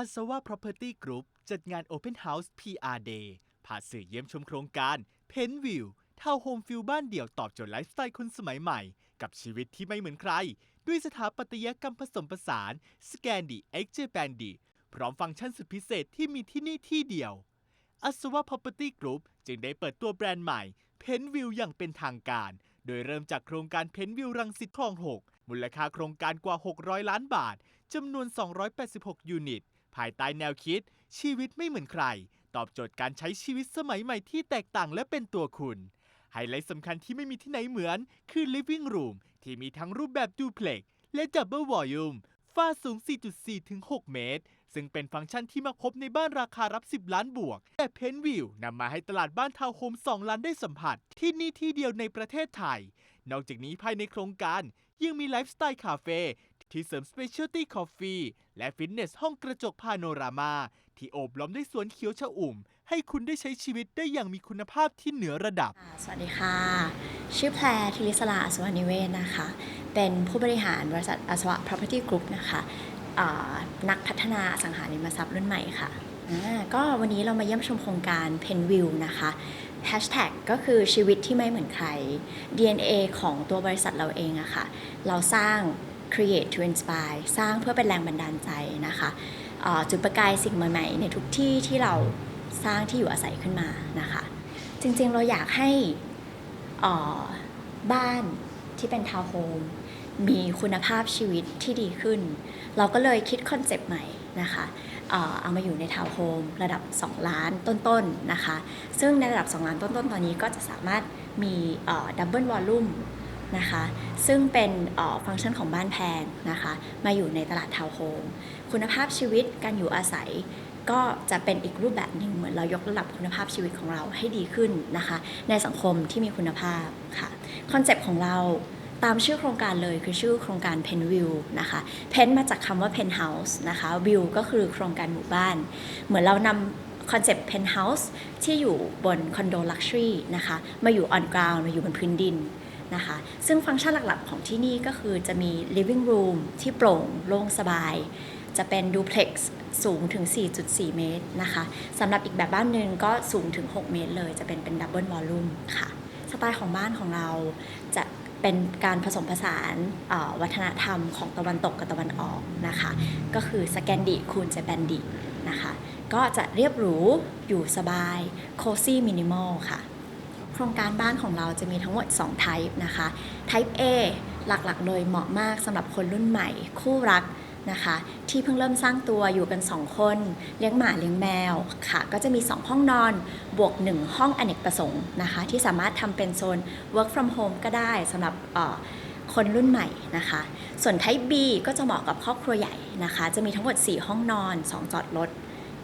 อัศวะ Property Group จัดงาน Open House PR Day พาสื่อเยี่ยมชมโครงการ p e n v i e w ทาวน์โฮมฟิลบ้านเดี่ยวตอบโจทย์ไลฟ์สไตล์คนสมัยใหม่ กับชีวิตที่ไม่เหมือนใคร ด้วยสถาปัตยกรรมผสมผสานสแกนดีเอ็กเจแปนดีพร้อมฟังก์ชันสุดพิเศษที่มีที่นี่ที่เดียวอัศวะ Property Group จึงได้เปิดตัวแบรนด์ใหม่เพนวิวอย่างเป็นทางการ โดยเริ่มจากโครงการเพนวิวรังสิตคลอง 6 มูลค่าโครงการกว่า 600 ล้านบาทจำนวน 286 ยูนิต ภายใต้แนวคิด ชีวิตไม่เหมือนใคร ตอบโจทย์การใช้ชีวิตสมัยใหม่ที่แตกต่างและเป็นตัวคุณ ไฮไลท์สำคัญที่ไม่มีที่ไหนเหมือนคือ Living Room ที่มีทั้งรูปแบบดูเพล็กและ Double Volume ฝ้าสูง 4.4 ถึง 6 เมตร ซึ่งเป็นฟังก์ชันที่มาพบในบ้านราคารับ 10 ล้านบวก แต่เพนวิวนำมาให้ตลาดบ้านทาวน์โฮม 2 ล้านได้สัมผัส ที่นี่ที่เดียวในประเทศไทย นอกจากนี้ภายในโครงการ ยังมีไลฟ์สไตล์คาเฟ่ ที่เสริม Specialty Coffee และฟิตเนสห้องกระจกพาโนรามา ที่โอบล้อมด้วยสวนเขียวชอุ่ม ให้คุณได้ใช้ชีวิตได้อย่างมีคุณภาพที่เหนือระดับ ค่ะสวัสดีค่ะ ชื่อแพรธิริศลาอัศวนิเวศนะคะ เป็นผู้บริหารบริษัทอัศวะ Property Group นะคะอ่านักพัฒนาอสังหาริมทรัพย์รุ่นใหม่ค่ะอ่าก็วันนี้เรามาเยี่ยมชมโครงการ Penview นะคะ Hashtag ก็คือชีวิตที่ไม่เหมือนใคร DNA ของตัวบริษัทเราเองอะค่ะ เราสร้าง create to inspire สร้างเพื่อเป็นแรงบันดาลใจนะคะจุดประกายสิ่งใหม่ๆในทุกที่ที่เราสร้างที่อยู่อาศัยขึ้นมานะคะ จริงๆเราอยากให้บ้านที่เป็นทาวน์โฮมมีคุณภาพชีวิตที่ดีขึ้น เราก็เลยคิดคอนเซปต์ใหม่นะคะเอามาอยู่ในทาวน์โฮมระดับ 2 ล้านต้นๆนะคะ ซึ่งในระดับ 2 ล้านต้นๆ ตอนนี้ก็จะสามารถมีดับเบิลวอลลุ่ม นะคะ ซึ่งเป็นออฟังก์ชันของบ้านแพงนะคะ มาอยู่ในตลาดทาวน์โฮมคุณภาพชีวิตการอยู่อาศัยก็จะเป็นอีกรูปแบบหนึ่งเหมือนเรายกระดับคุณภาพชีวิตของเราให้ดีขึ้นนะคะ ในสังคมที่มีคุณภาพค่ะคอนเซปต์ของเราตามชื่อโครงการเลยคือชื่อโครงการ Pen View นะคะ Pen มาจากคำว่า Pen House นะคะ View ก็คือโครงการหมู่บ้าน เหมือนเรานำคอนเซปต์ Pen House ที่อยู่บนคอนโดลักชัวรี่นะคะ มาอยู่ on ground มาอยู่บนพื้นดิน นะคะ ซึ่งฟังก์ชันหลักๆของที่นี่ก็คือจะมี living room ที่โปร่งโล่งสบาย จะเป็นดูเพล็กซ์สูงถึง 4.4 เมตรนะคะสำหรับอีกแบบบ้านหนึ่งก็สูงถึง 6 เมตรเลย จะเป็นเป็นดับเบิลวอลลุ่มค่ะ สไตล์ของบ้านของเราจะเป็นการผสมผสานวัฒนธรรมของตะวันตกกับตะวันออกนะคะ ก็คือสแกนดิคูณเจแปนดินะคะ ก็จะเรียบหรูอยู่สบายโคซี่มินิมอลค่ะ ครงการบ้านของเราจะมีทั้งหมด2 type นะคะ type A หลักๆ เลยเหมาะมากสำหรับคนรุ่นใหม่ คู่รักนะคะที่เพิ่งเริ่มสร้างตัวอยู่กัน 2 คน เลี้ยงหมาเลี้ยงแมวค่ะ ก็จะมี 2 ห้องนอนบวก 1 ห้องอเนกประสงค์นะคะ ที่สามารถทำเป็นโซน work from home ก็ได้สำหรับคนรุ่นใหม่นะคะ ส่วน type B ก็จะเหมาะกับครอบครัวใหญ่นะคะ จะมีทั้งหมด 4 ห้องนอน 2 จอดรถ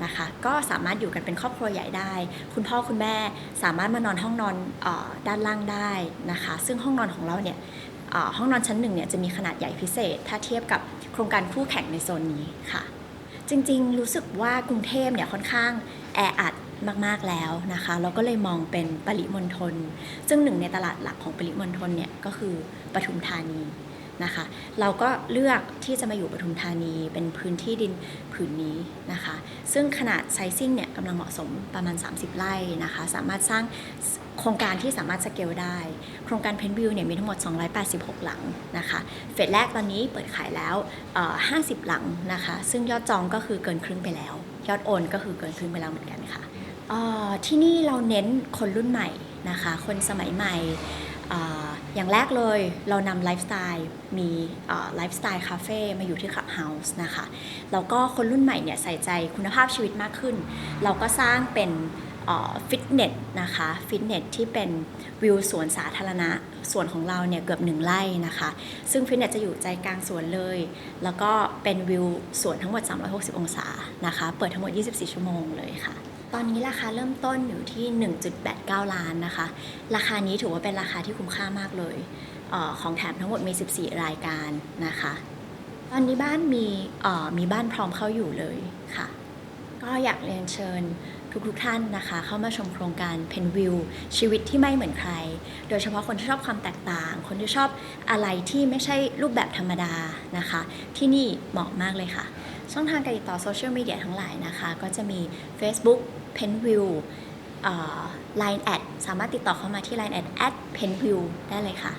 นะคะ ก็สามารถอยู่กันเป็นครอบครัวใหญ่ได้ คุณพ่อคุณแม่สามารถมานอนห้องนอนออด้านล่างได้นะคะ ซึ่งห้องนอนของเราเนี่ยห้องนอนชั้นหนึ่งเนี่ยจะมีขนาดใหญ่พิเศษ ถ้าเทียบกับโครงการคู่แข่งในโซนนี้ค่ะ จริงๆ รู้สึกว่ากรุงเทพเนี่ยค่อนข้างแออัดมากๆแล้วนะคะ เราก็เลยมองเป็นปริมณฑลซึ่งหนึ่งในตลาดหลักของปริมณฑลเนี่ยก็คือปทุมธานี นะคะ เราก็เลือกที่จะมาอยู่ปทุมธานีเป็นพื้นที่ดินผืนนี้นะคะ ซึ่งขนาดไซซิ่งเนี่ยกำลังเหมาะสมประมาณ 30 ไร่นะคะ สามารถสร้างโครงการที่สามารถสเกลได้ โครงการเพนวิวเนี่ยมีทั้งหมด 286 หลังนะคะ เฟสแรกตอนนี้เปิดขายแล้ว 50 หลังนะคะ ซึ่งยอดจองก็คือเกินครึ่งไปแล้ว ยอดโอนก็คือเกินครึ่งไปแล้วเหมือนกันค่ะที่นี่เราเน้นคนรุ่นใหม่นะคะ คนสมัยใหม่ อย่างแรกเลยเรานำไลฟ์สไตล์มีไลฟ์สไตล์คาเฟ่มาอยู่ที่คลับเฮาส์นะคะแล้วก็คนรุ่นใหม่เนี่ยใส่ใจคุณภาพชีวิตมากขึ้น เราก็สร้างเป็นฟิตเนสนะคะฟิตเนสที่เป็นวิวสวนสาธารณะสวนของเราเนี่ยเกือบหนึ่งไร่นะคะ ซึ่งฟิตเนสจะอยู่ใจกลางสวนเลย แล้วก็เป็นวิวสวนทั้งหมด 360 องศานะคะ เปิดทั้งหมด 24 ชั่วโมงเลยค่ะ ตอนนี้ราคาเริ่มต้นอยู่ที่ 1.89 ล้านนะคะ ราคานี้ถือว่าเป็นราคาที่คุ้มค่ามากเลยเออของแถมทั้งหมดมี 14 รายการนะคะ ตอนนี้บ้านมีออมีบ้านพร้อมเข้าอยู่เลยค่ะ ก็อยากเรียนเชิญทุกๆทท่านนะคะ เข้ามาชมโครงการเพนวิวชีวิตที่ไม่เหมือนใคร โดยเฉพาะคนที่ชอบความแตกต่าง คนที่ชอบอะไรที่ไม่ใช่รูปแบบธรรมดานะคะ ที่นี่เหมาะมากเลยค่ะ ช่องทางการติดต่อโซเชียลมีเดียทั้งหลายนะคะ ก็จะมี Facebook Penview เอ่อ Line แอดสามารถติดต่อเข้ามาที่ Line แอด at penview ได้เลยค่ะ